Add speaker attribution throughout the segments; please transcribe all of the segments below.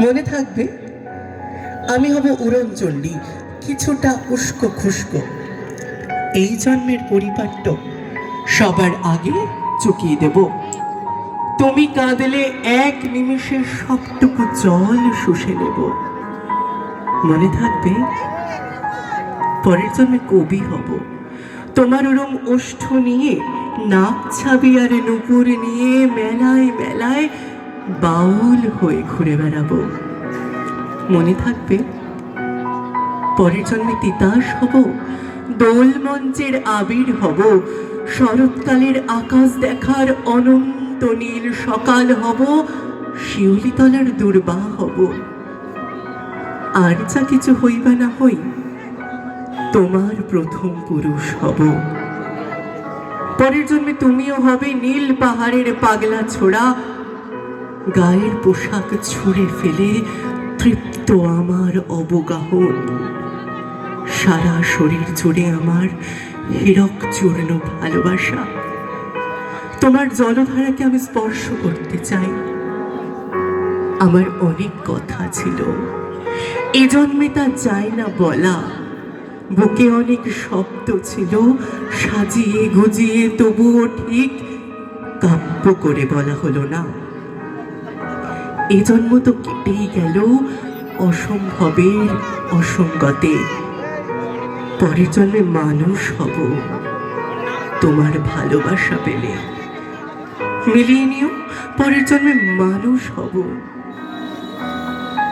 Speaker 1: মনে থাকবে? আমি হব উড়নচণ্ডী কিছুটা উস্কো খুস্কো। এই জন্মের পরিপাট্য সবার আগে চুকিয়ে দেব। তুমি কাঁদলে এক নিমিষে সবটুকু জল শুষে নেব। মনে থাকবে? পরের জন্মে কবি হব। তোমার ওরম ওষ্ঠ নিয়ে, নাক ছাবি আর নুপুর নিয়ে, মেলায় মেলায় বাউল হয়ে ঘুরে বেড়াবো। মনে থাকবে, পরের জন্মে তিতাস হব, দোল মঞ্চের আবির হব, শরৎকালের আকাশ দেখার অনন্ত নীল সকাল হব, শিউলিতলার দুর্বা হব। আর যা কিছু হইবা না হই, তোমার প্রথম পুরুষ হব। পরের জন্মে তুমিও হবে নীল পাহাড়ের পাগলা ছোড়া গায়ের পোশাক ছুঁড়ে ফেলে তৃপ্ত আমার অবগাহন। সারা শরীর জুড়ে আমার হীরক চূর্ণ ভালোবাসা। তোমার জলধারাকে আমি স্পর্শ করতে চাই। আমার অনেক কথা ছিল। এ জন্মে তা চাই না বলা। বুকে অনেক শব্দ ছিল। সাজিয়ে গুজিয়ে তবুও ঠিক কাব্য করে বলা হলো না। এ জন্ম তো কেটেই গেল অসম্ভবের অসঙ্গতে। পরের জন্মে মানুষ হব। তোমার ভালোবাসা পেলে। মিলিয়ে নিও, পরের জন্মে মানুষ হব।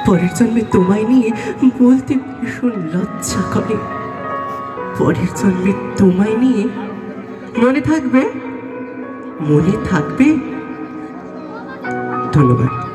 Speaker 1: পরের জন্মে তোমায় নিয়ে বলতে ভীষণ লজ্জা করে। পরের জন্মে তোমায় নিয়ে মনে থাকবে? মনে থাকবে? ধন্যবাদ।